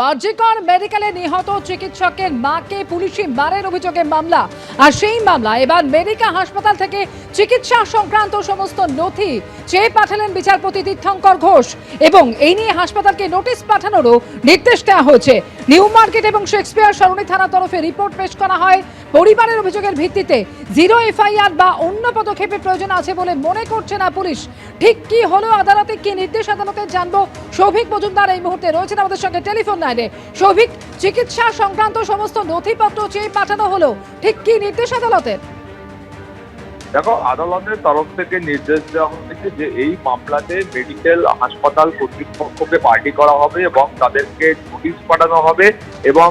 আরজিকর মেডিকেলে নিহত চিকিৎসকের মাকে পুলিশি মারের অভিযোগে মামলা। আর সেই মামলা এবার মেডিকা হাসপাতাল থেকে চিকিৎসা সংক্রান্ত সমস্ত নথি চেয়ে পাঠালেন বিচারপতি তীর্থঙ্কর ঘোষ এবং এই নিয়ে হাসপাতালকে নোটিশ পাঠানোরও নির্দেশ দেওয়া হয়েছে। নিউ মার্কেট এবং শেক্সপিয়ার সরণি থানা তরফে রিপোর্ট পেশ করা হয়। পরিবারের অভিযোগের ভিত্তিতে জিরো এফআইআর বা অন্য পদক্ষেপের প্রয়োজন আছে বলে মনে করছে না পুলিশ। ঠিক কি হলো, আদালতে কি নির্দেশ আদালতে জানব? সৌভিক মজুমদার এই মুহূর্তে রয়েছেন আমাদের সঙ্গে টেলিফোন লাইনে। সৌভিক চিকিৎসা সংক্রান্ত সমস্ত নথিপত্র চেয়ে পাঠানো হলো। ঠিক কি নির্দেশ আদালতের? দেখো, আদালতের তরফ থেকে নির্দেশ দেওয়া হয়েছে যে এই মামলাতে মেডিকেল হাসপাতাল কর্তৃপক্ষকে পার্টি করা হবে এবং তাদেরকে নোটিশ পাঠানো হবে এবং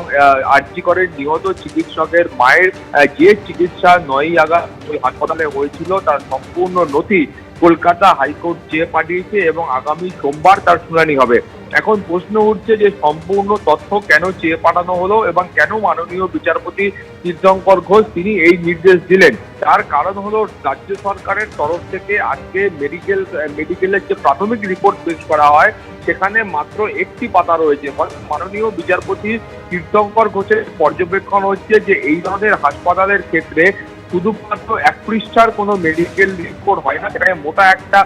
আর্জি করে নিহত চিকিৎসকের মায়ের যে চিকিৎসা নয়ই আগস্ট ওই হাসপাতালে হয়েছিল, তার সম্পূর্ণ নথি কলকাতা হাইকোর্ট চেয়ে পাঠিয়েছে এবং আগামী সোমবার তার শুনানি হবে। এখন প্রশ্ন উঠছে যে সম্পূর্ণ তথ্য কেন চেয়ে পাঠানো হলো এবং কেন মাননীয় বিচারপতি তীর্থঙ্কর ঘোষ তিনি এই নির্দেশ দিলেন? তার কারণ হলো রাজ্য সরকারের তরফ থেকে আজকে মেডিকেল মেডিকেলের যে প্রাথমিক রিপোর্ট পেশ করা হয়, সেখানে মাত্র একটি পাতা রয়েছে। মাননীয় বিচারপতি তীর্থঙ্কর ঘোষের পর্যবেক্ষণ হচ্ছে যে এই ধরনের হাসপাতালের ক্ষেত্রে শুধুমাত্র এক পৃষ্ঠার কোনো মেডিকেল রিপোর্ট হয় না, সেখানে মোটা একটা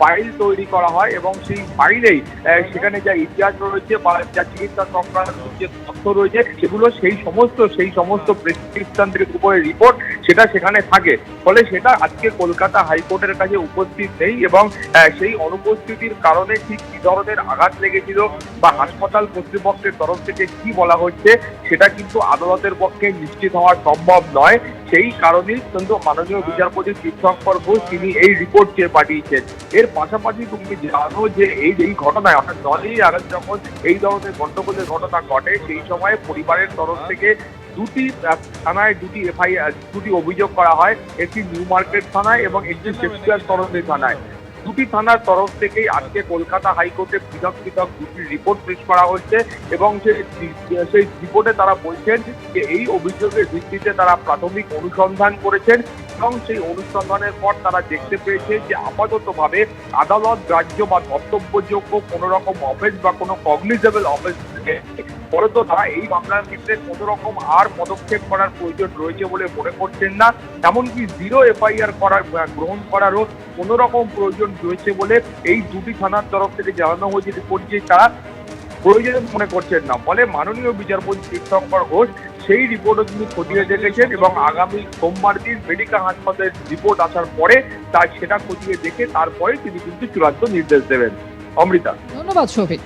ফাইল তৈরি করা হয় এবং সেই ফাইলেই সেখানে যা ইতিহাস রয়েছে বা যা চিকিৎসা সংক্রান্ত যে তথ্য রয়েছে, সেগুলো সেই সমস্ত সেই সমস্ত প্রেসক্রিপশনের উপরে রিপোর্ট সেটা সেখানে থাকে। ফলে সেটা আজকে কলকাতা হাইকোর্টের কাছে উপস্থিত নেই এবং সেই অনুপস্থিতির কারণে ঠিক কি ধরনের আঘাত লেগেছিল বা হাসপাতাল কর্তৃপক্ষের তরফ থেকে কি বলা হচ্ছে, সেটা কিন্তু আদালতের পক্ষে নিশ্চিত হওয়া সম্ভব নয়। সেই কারণেই কিন্তু মাননীয় বিচারপতি তীর্থঙ্কর ঘোষ তিনি এই রিপোর্ট চেয়ে পাঠিয়েছেন। এর পাশাপাশি তুমি জানো যে এই এই ঘটনায়, অর্থাৎ দলেই আগে যখন এই ধরনের গন্ডগোলের ঘটনা ঘটে, সেই সময় পরিবারের তরফ থেকে দুটি থানায় দুটি এফআইআর দুটি অভিযোগ করা হয়। একটি নিউ মার্কেট থানায় এবং একটি শেক্সপিয়ার তরফে থানায়। দুটি থানার তরফ থেকেই আজকে কলকাতা হাইকোর্টে পৃথক পৃথক দুটি রিপোর্ট পেশ করা হচ্ছে এবং সেই রিপোর্টে তারা বলছেন যে এই অভিযোগের ভিত্তিতে তারা প্রাথমিক অনুসন্ধান করেছেন এবং সেই অনুসন্ধানের পর তারা দেখতে পেয়েছে যে আপাততভাবে আদালত রাজ্য বা কর্তব্যযোগ্য কোনো রকম অফেন্স বা কোনো কগনিজেবল অফেন্স ফলত তারা এই মামলার ক্ষেত্রে কোনো রকম আর পদক্ষেপ করার প্রয়োজন রয়েছে বলে মনে করছেন না। এমনকি জিরো এফআইআর করার গ্রহণ করারও কোনো রকম প্রয়োজন রয়েছে বলে এই দুটি থানার তরফ থেকে জানানো হয়েছে রিপোর্ট যে তারা প্রয়োজন মনে করছেন না। ফলে মাননীয় বিচারপতি তীর্থঙ্কর ঘোষ সেই রিপোর্টও তিনি খতিয়ে দেখেছেন এবং আগামী সোমবার দিন মেডিকেল হাসপাতালের রিপোর্ট আসার পরে তার সেটা খতিয়ে দেখে তারপরে তিনি কিন্তু চূড়ান্ত নির্দেশ দেবেন। অমৃতা। ধন্যবাদ সৌভিক